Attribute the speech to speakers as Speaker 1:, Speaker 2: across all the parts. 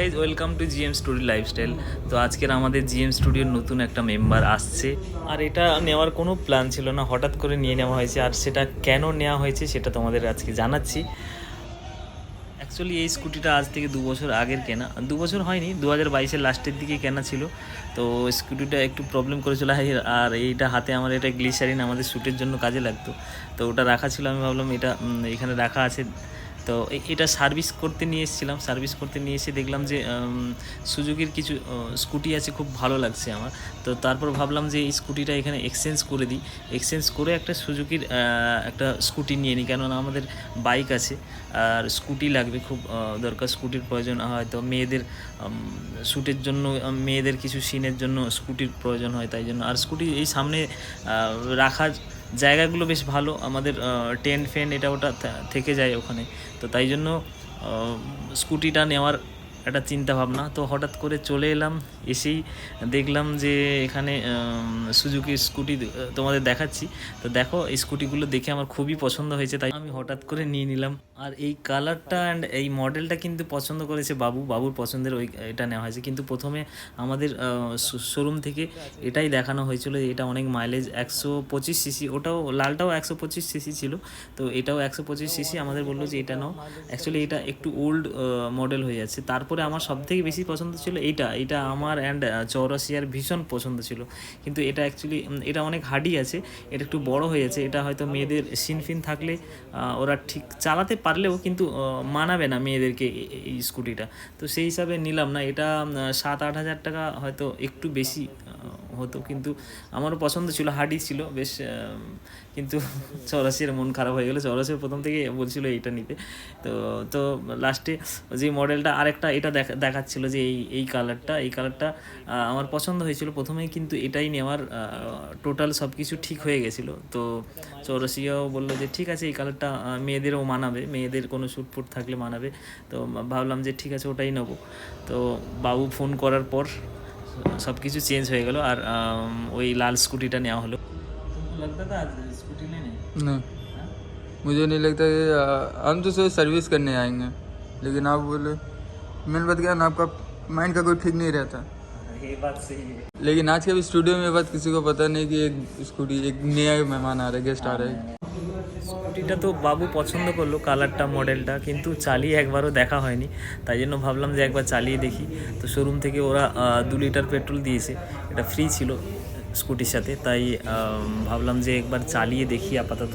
Speaker 1: Guys welcome to GM studio lifestyle তো আজকের আমাদের জিএম স্টুডিওর নতুন একটা মেম্বার আসছে। আর এটা নেওয়ার কোনো প্ল্যান ছিল না, হঠাৎ করে নিয়ে নেওয়া হয়েছে। আর সেটা কেন নেওয়া হয়েছে সেটা তোমাদের আজকে জানাচ্ছি। অ্যাকচুয়ালি এই স্কুটিটা আজ থেকে দু বছর আগের কেনা। দু বছর হয়নি দু হাজার বাইশের লাস্টের দিকে কেনা ছিল। তো স্কুটিটা একটু প্রবলেম করেছিল। আর- আর এইটা হাতে আমার এটা গ্লিসারিন আমাদের শ্যুটের জন্য কাজে লাগতো। তো ওটা রাখা ছিল, আমি ভাবলাম এটা এখানে রাখা আছে। তো এটা সার্ভিস করতে নিয়ে এসেছিলাম। সার্ভিস করতে নিয়ে এসে দেখলাম যে সুজুকির কিছু স্কুটি আছে, খুব ভালো লাগছে আমার। তো তারপর ভাবলাম যে এই স্কুটিটা এখানে এক্সচেঞ্জ করে দিই। এক্সচেঞ্জ করে একটা সুজুকির একটা স্কুটি নিয়ে নিই, কেননা আমাদের বাইক আছে। আর স্কুটি লাগবে খুব দরকার। স্কুটির প্রয়োজন হয়তো মেয়েদের শ্যুটের জন্য মেয়েদের কিছু সিনের জন্য স্কুটির প্রয়োজন হয়, তাই জন্য। আর স্কুটি এই সামনে রাখার জায়গাগুলো বেশ ভালো, আমাদের টেন ফেন এটা ওটা থেকে যায় ওখানে। তো তাই জন্য স্কুটিটা নেওয়ার একটা চিন্তা ভাবনা তো হঠাৎ করে চলে এলাম, এসেই দেখলাম যে এখানে সুজুকি স্কুটি তোমাদের দেখাচ্ছি। তো দেখো, এই স্কুটিগুলো দেখে আমার খুবই পছন্দ হয়েছে, তাই আমি হঠাৎ করে নিয়ে নিলাম। আর এই কালারটা অ্যান্ড এই মডেলটা কিন্তু পছন্দ করেছে বাবু। বাবুর পছন্দের ওই, এটা নেওয়া হয়েছে। কিন্তু প্রথমে আমাদের শোরুম থেকে এটাই দেখানো হয়েছিল এটা অনেক মাইলেজ একশো পঁচিশ সিসি ওটাও লালটাও একশো পঁচিশ সিসি ছিল। তো এটাও একশো পঁচিশ সিসি আমাদের বলল যে এটা নাও। অ্যাকচুয়ালি এটা একটু ওল্ড মডেল হয়ে যাচ্ছে। তারপরে আমার সব থেকে বেশি পছন্দ ছিল এইটা। এটা আমার অ্যান্ড চৌরাশিয়ার ভীষণ পছন্দ ছিল। কিন্তু এটা অ্যাকচুয়ালি এটা অনেক হার্ডি আছে, এটা একটু বড় হয়ে আছে, এটা হয়তো মেয়েদের সিনফিন থাকলে ওরা ঠিক চালাতে পারলেও কিন্তু মানাবে না মেয়েদেরকে এই স্কুটিটা তো সেই হিসাবে নিলাম না, এটা সাত আট হাজার টাকা হয়তো একটু বেশি হতো। কিন্তু আমারও পছন্দ ছিল হার্ডি ছিল, বেশ কিন্তু চৌরাশির মন খারাপ হয়ে গেলো। চৌরাশির প্রথম থেকে বলছিল এইটা নিতে। তো তো লাস্টে যে মডেলটা আরেকটা এটা দেখা, দেখাচ্ছিল যে এই এই কালারটা এই কালারটা আমার পছন্দ হয়েছিল। প্রথমেই কিন্তু এটাই নেওয়ার টোটাল সব কিছু ঠিক হয়ে গেছিল। তো চৌরাশিয়াও বলল যে, ঠিক আছে, এই কালারটা মেয়েদেরও মানাবে। মেয়েদের কোনো শ্যুট থাকলে মানাবে। তো ভাবলাম যে, ঠিক আছে, ওটাই নেব। তো বাবু ফোন করার পর সব কিছু চেঞ্জ হয়ে গেল আর আম, ওই লাল স্কুটিটা নেওয়া হলো लगता था स्कूटी लेने
Speaker 2: नहीं मुझे नहीं लगता कि आ, हम तो सोच सर्विस करने आएंगे लेकिन आप बोले मेन बात क्या है ना आपका माइंड का कोई ठीक नहीं रहता
Speaker 1: ये बात सही है
Speaker 2: लेकिन आज के अभी स्टूडियो में ये बात किसी को पता नहीं कि एक स्कूटी एक नया मेहमान आ रहा है गेस्ट आ रहा है
Speaker 1: স্কুটিটা তো বাবু পছন্দ করল, কালারটা, মডেলটা, কিন্তু চালিয়ে একবারও দেখা হয়নি। তাই জন্য ভাবলাম যে একবার চালিয়ে দেখি। তো শোরুম থেকে ওরা দু লিটার পেট্রোল দিয়েছে। এটা ফ্রি ছিল স্কুটির সাথে, তাই ভাবলাম যে একবার চালিয়ে দেখি আপাতত।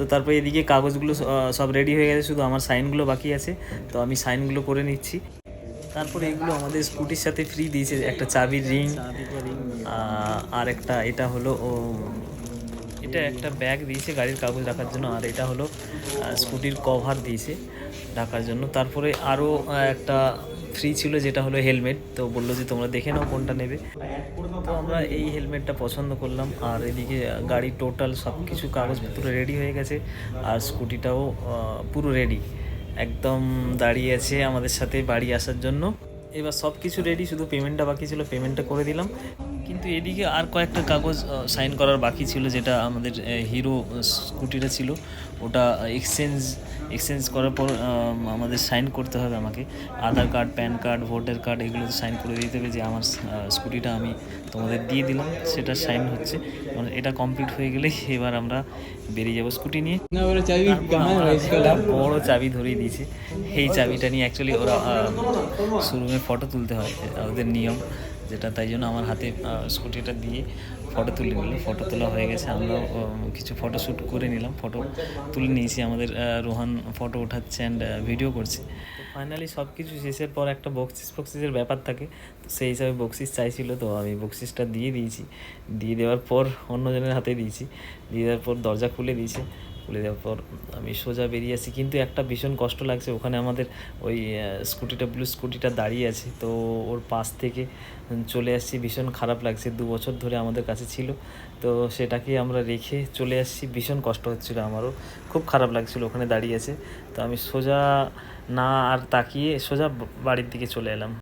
Speaker 1: তো তারপর এদিকে কাগজগুলো সব রেডি হয়ে গেছে, শুধু আমার সাইনগুলো বাকি আছে। তো আমি সাইনগুলো করে নিচ্ছি। তারপরে এগুলো আমাদের স্কুটির সাথে ফ্রি দিয়েছে, একটা চাবির রিং আর একটা এটা হলো এটা একটা ব্যাগ দিয়েছে গাড়ির কাগজ রাখার জন্য, আর এটা হলো স্কুটির কভার দিয়েছে ঢাকার জন্য। তারপরে আরও একটা ফ্রি ছিল, যেটা হলো হেলমেট তো বলল যে, তোমরা দেখে নাও কোনটা নেবে। তো আমরা এই হেলমেটটা পছন্দ করলাম। আর এদিকে গাড়ি টোটাল সব কিছু কাগজপত্র রেডি হয়ে গেছে। আর স্কুটিটাও পুরো রেডি একদম দাঁড়িয়ে আছে আমাদের সাথে বাড়ি আসার জন্য। এবার সব কিছু রেডি শুধু পেমেন্টটা বাকি ছিল পেমেন্টটা করে দিলাম। কিন্তু এদিকে আর কয়েকটা কাগজ সাইন করার বাকি ছিল যেটা আমাদের হিরো স্কুটিটা ছিল। ওটা এক্সচেঞ্জ এক্সচেঞ্জ করার পর আমাদের সাইন করতে হবে আমাকে। Aadhaar card PAN card voter card এগুলো সাইন করে দিতে হবে যে আমার স্কুটিটা আমি তোমাদের দিয়ে দিলাম। সেটা সাইন হচ্ছে। মানে এটা কমপ্লিট হয়ে গেলে এবার আমরা বেরিয়ে যাব স্কুটি নিয়ে। বড় চাবি ধরিয়ে দিয়েছে। এই চাবিটা নিয়ে অ্যাকচুয়ালি ওরা শোরুমে ফটো তুলতে হয়। ওদের নিয়ম। যেটা তাই জন্য আমার হাতে স্কুটিটা দিয়ে ফটো তুলে নিল। ফটো তোলা হয়ে গেছে, আমরাও কিছু ফটো শ্যুট করে নিলাম। ফটো তুলে নিয়েছি, আমাদের রোহান ফটো উঠাচ্ছে অ্যান্ড ভিডিও করছে। ফাইনালি সব কিছু শেষের পর একটা বক্সিস ফক্সিসের ব্যাপার থাকে। তো সেই হিসাবে বক্সিস চাইছিল, তো আমি বক্সিসটা দিয়ে দিয়েছি। দিয়ে দেওয়ার পর অন্যজনের হাতে দিয়েছি। দিয়ে দেওয়ার পর দরজা খুলে দিয়েছে। খুলে দেওয়ার পর আমি সোজা বেরিয়ে আসি। কিন্তু একটা ভীষণ কষ্ট লাগছে, ওখানে আমাদের ওই স্কুটিটা ব্লু স্কুটিটা দাঁড়িয়ে আছে। তো ওর পাশ থেকে চলে আসছি, ভীষণ খারাপ লাগছে, দু বছর ধরে আমাদের কাছে ছিল। তো সেটাকে আমরা রেখে চলে আসছি, ভীষণ কষ্ট হচ্ছিল আমারও। খুব খারাপ লাগছিল ওখানে দাঁড়িয়ে আছে। তো আমি সোজা না আর তাকিয়ে সোজা বাড়ির দিকে চলে এলাম।